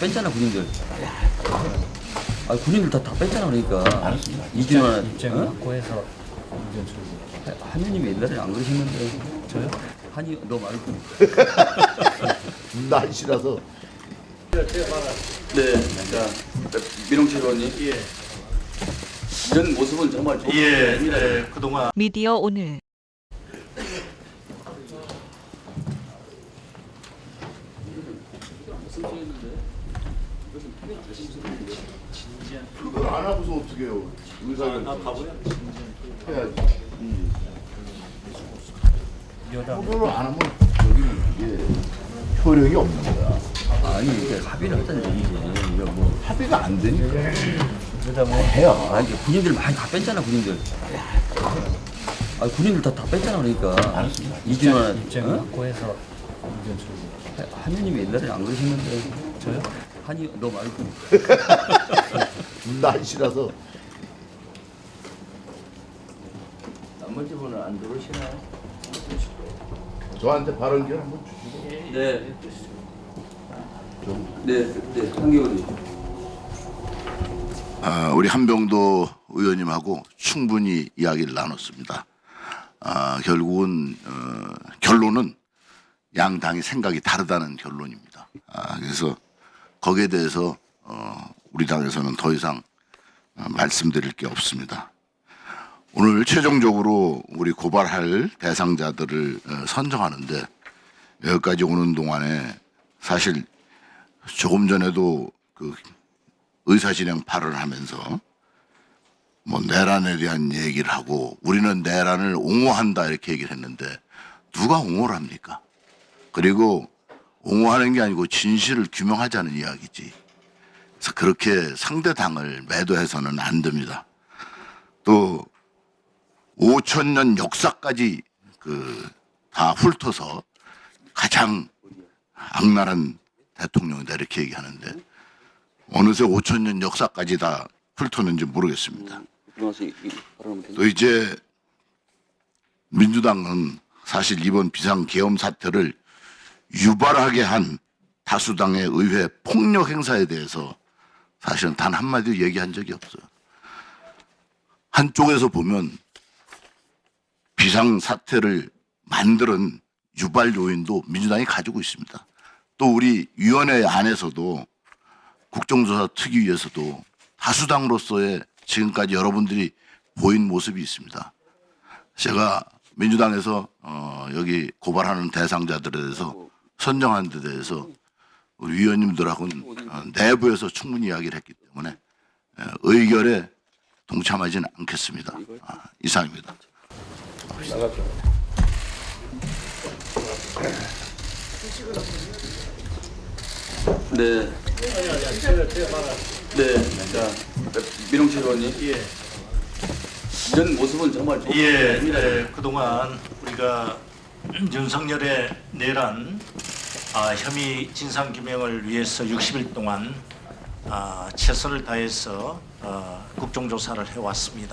뺐잖아 군인들. 아 군인들 다, 다 뺐잖아 그러니까. 어? 확고해서 의견 출구. 한현님이 옛날에 안 그러셨는데. 저요? 한이 너 말고. 날씨라서 네. 자 민홍철 의원님. 예. 이런 모습은 정말 좋은 예. 예, 그동안 미디어 오늘 그걸 안 하고서 어떻게 해요? 의사결정 해야지. 여당 그걸 안 하면 저기 이게 효력이 없는 거야. 아니 이게 합의를 얘기지. 이거 뭐. 합의가 안 되니까 여당 뭐 해요. 아 이게 군인들 많이 다 뺐잖아 군인들. 아 군인들 다, 다 뺐잖아 그러니까. 이준환 입장을 어? 출구. 한현님이 옛날에 안 그러셨는데. 저요? 한이 너 말고. 날씨라서 나머지 분은 안 들어오시나요? 저한테 발언権한번 주시고 네. 네, 네. 아, 우리 한병도 의원님하고 충분히 이야기를 나눴습니다. 아, 결국은 어, 결론은 양 당의 생각이 다르다는 결론입니다. 아, 그래서 거기에 대해서 어, 우리 당에서는 더 이상 어, 말씀드릴 게 없습니다. 오늘 최종적으로 우리 고발할 대상자들을 어, 선정하는데 여기까지 오는 동안에 사실 조금 전에도 그 의사진행 발언을 하면서 뭐 내란에 대한 얘기를 하고 우리는 내란을 옹호한다 이렇게 얘기를 했는데 누가 옹호를 합니까? 그리고 옹호하는 게 아니고 진실을 규명하자는 이야기지. 그래서 그렇게 상대 당을 매도해서는 안 됩니다. 또 5천 년 역사까지 그 다 훑어서 가장 악랄한 대통령이다 이렇게 얘기하는데 어느새 5천 년 역사까지 다 훑었는지 모르겠습니다. 되죠. 또 이제 민주당은 사실 이번 비상 계엄 사태를 유발하게 한 다수당의 의회 폭력 행사에 대해서 사실은 단 한마디도 얘기한 적이 없어요. 한쪽에서 보면 비상 사태를 만드는 유발 요인도 민주당이 가지고 있습니다. 또 우리 위원회 안에서도 국정조사 특위에서도 다수당으로서의 지금까지 여러분들이 보인 모습이 있습니다. 제가 민주당에서 어, 여기 고발하는 대상자들에 대해서 선정하는 데 대해서 우리 위원님들하고는 어, 내부에서 충분히 이야기를 했기 때문에 에, 의결에 동참하지는 않겠습니다. 아, 이상입니다. 네. 네. 자, 민홍철 의원님. 예, 이런 모습은 정말 좋은 예. 예, 그동안 우리가 윤석열의 내란 아, 혐의 진상 규명을 위해서 60일 동안 아, 최선을 다해서 어, 국정조사를 해왔습니다.